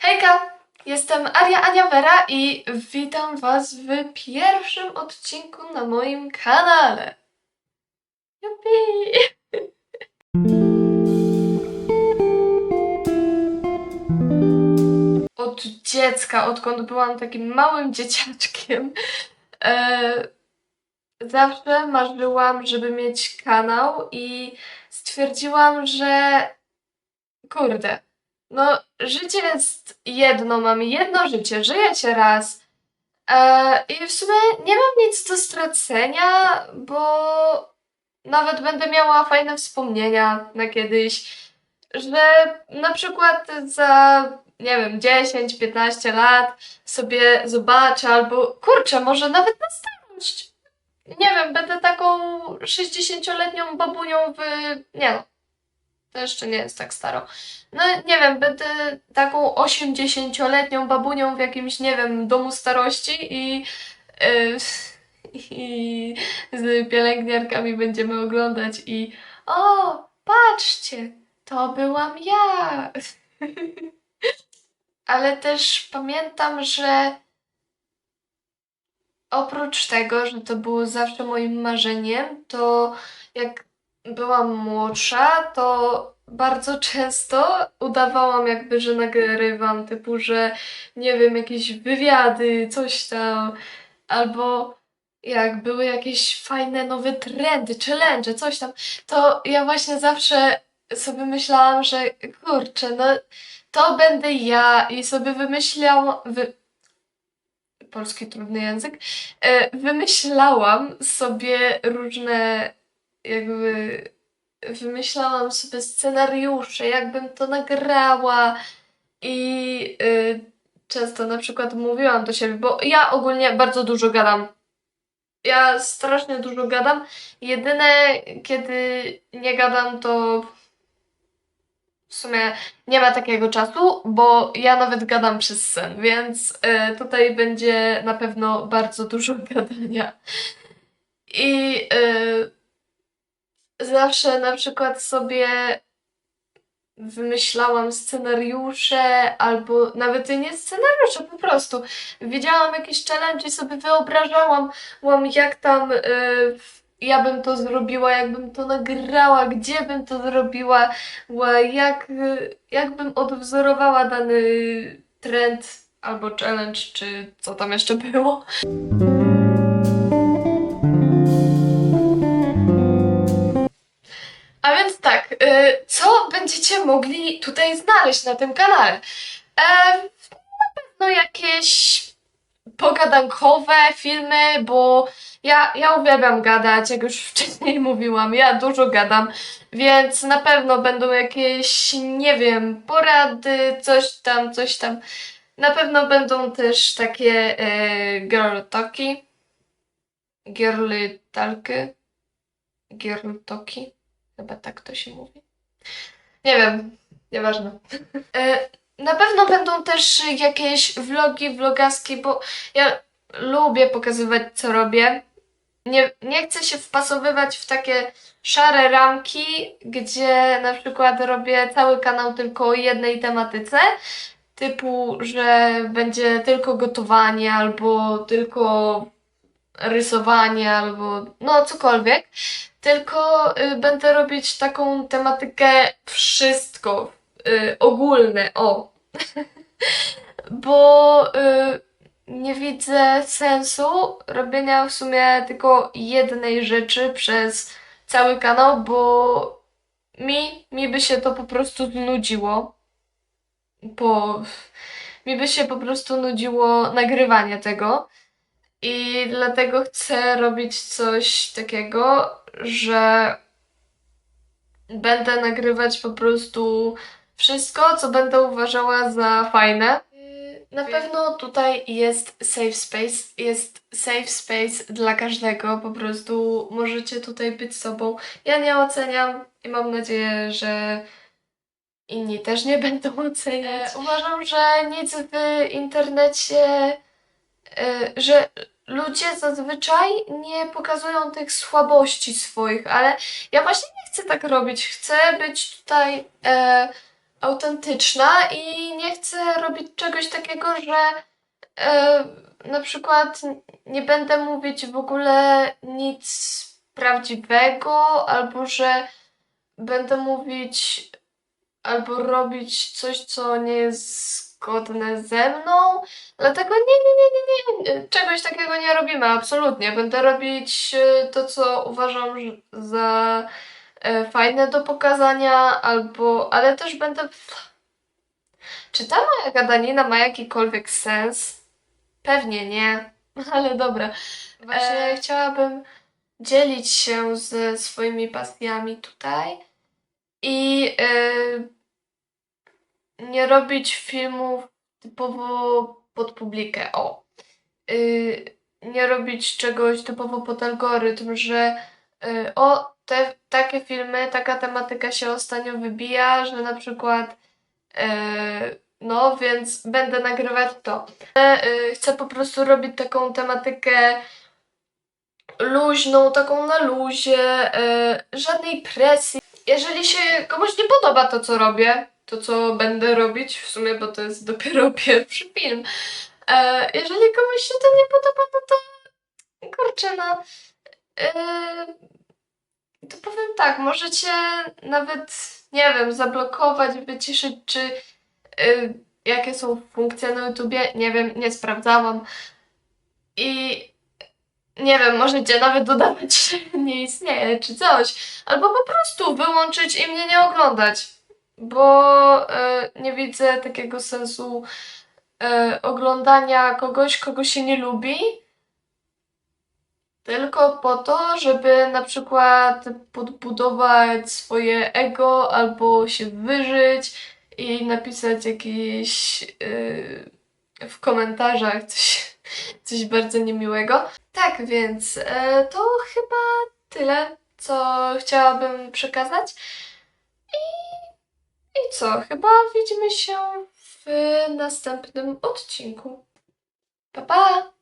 Hejka! Jestem Aria Aniawera i witam Was w pierwszym odcinku na moim kanale. Jupi! Od dziecka, odkąd byłam takim małym dzieciaczkiem, e, zawsze marzyłam, żeby mieć kanał i stwierdziłam, że kurde, no życie jest jedno, mamy jedno życie, żyje się raz. E, I w sumie nie mam nic do stracenia, bo nawet będę miała fajne wspomnienia na kiedyś, że na przykład za, nie wiem, 10-15 lat sobie zobaczę, albo kurczę, może nawet na starość. Nie wiem, będę taką 60-letnią babunią w. Nie no. To jeszcze nie jest tak staro. No nie wiem, będę taką 80-letnią babunią w jakimś, nie wiem, domu starości i. Yy, i z pielęgniarkami będziemy oglądać i o, patrzcie, to byłam ja. Ale też pamiętam, że oprócz tego, że to było zawsze moim marzeniem, to jak byłam młodsza, to bardzo często udawałam jakby, że nagrywam, typu, że nie wiem, jakieś wywiady, coś tam, albo jak były jakieś fajne nowe trendy, challenge, coś tam, to ja właśnie zawsze sobie myślałam, że kurczę, no to będę ja i sobie wymyślałam, wy... polski trudny język, e, wymyślałam sobie różne jakby wymyślałam sobie scenariusze, jakbym to nagrała i y, często na przykład mówiłam do siebie, bo ja ogólnie bardzo dużo gadam. Ja strasznie dużo gadam. Jedyne, kiedy nie gadam, to w sumie nie ma takiego czasu, bo ja nawet gadam przez sen, więc y, tutaj będzie na pewno bardzo dużo gadania. I y, zawsze na przykład sobie wymyślałam scenariusze, albo nawet nie scenariusze, po prostu. Widziałam jakiś challenge i sobie wyobrażałam, łam, jak tam y, ja bym to zrobiła, jakbym to nagrała, gdzie bym to zrobiła, ła, jak, y, jak bym odwzorowała dany trend albo challenge, czy co tam jeszcze było. A więc tak, y, co będziecie mogli tutaj znaleźć na tym kanale? E, na pewno jakieś pogadankowe filmy, bo ja, ja uwielbiam gadać, jak już wcześniej mówiłam, ja dużo gadam, więc na pewno będą jakieś, nie wiem, porady, coś tam, coś tam. Na pewno będą też takie e, girl talki, girly talki, girl talki. Chyba tak to się mówi. Nie wiem, nieważne. E, Na pewno będą też jakieś vlogi, vlogaski, bo ja lubię pokazywać, co robię. Nie, nie chcę się wpasowywać w takie szare ramki, gdzie na przykład robię cały kanał tylko o jednej tematyce, typu, że będzie tylko gotowanie, albo tylko rysowanie, albo no cokolwiek tylko y, będę robić taką tematykę wszystko, y, ogólne, o. Bo y, nie widzę sensu robienia w sumie tylko jednej rzeczy przez cały kanał, bo mi, mi by się to po prostu znudziło. Bo mi by się po prostu nudziło nagrywanie tego. I dlatego chcę robić coś takiego, że będę nagrywać po prostu wszystko, co będę uważała za fajne. Yy, Na pewno tutaj jest safe space, jest safe space dla każdego, po prostu możecie tutaj być sobą. Ja nie oceniam i mam nadzieję, że inni też nie będą oceniać. E, Uważam, że nic w internecie, e, że ludzie zazwyczaj nie pokazują tych słabości swoich, ale ja właśnie nie chcę tak robić. Chcę być tutaj e, autentyczna i nie chcę robić czegoś takiego, że e, na przykład nie będę mówić w ogóle nic prawdziwego, albo że będę mówić albo robić coś, co nie jest zgodne ze mną. Dlatego nie, nie, nie, nie, nie. Czegoś takiego nie robimy, absolutnie. Będę robić e, to, co uważam za e, fajne do pokazania, albo, ale też będę. Czy ta moja gadanina ma jakikolwiek sens? Pewnie nie, ale dobra. Właśnie E, chciałabym dzielić się ze swoimi pasjami tutaj i e, nie robić filmów typowo pod publikę. O. Y, nie robić czegoś typowo pod algorytm, że y, o, te, takie filmy, taka tematyka się ostatnio wybija, że na przykład y, no, więc będę nagrywać to. Ale, y, chcę po prostu robić taką tematykę luźną, taką na luzie, y, żadnej presji. Jeżeli się komuś nie podoba to, co robię, to, co będę robić, w sumie, bo to jest dopiero pierwszy film, e, jeżeli komuś się to nie podoba, no to kurczę, no, e, to powiem tak, możecie nawet, nie wiem, zablokować, wyciszyć, czy e, jakie są funkcje na YouTubie, nie wiem, nie sprawdzałam. I nie wiem, możecie nawet dodawać, że nie istnieje, czy coś. Albo po prostu wyłączyć i mnie nie oglądać. Bo e, nie widzę takiego sensu e, oglądania kogoś, kogo się nie lubi. Tylko po to, żeby na przykład podbudować swoje ego albo się wyżyć i napisać jakieś e, w komentarzach coś, coś bardzo niemiłego. Tak, więc to chyba tyle, co chciałabym przekazać. I, co? Chyba widzimy się w następnym odcinku. Pa, pa!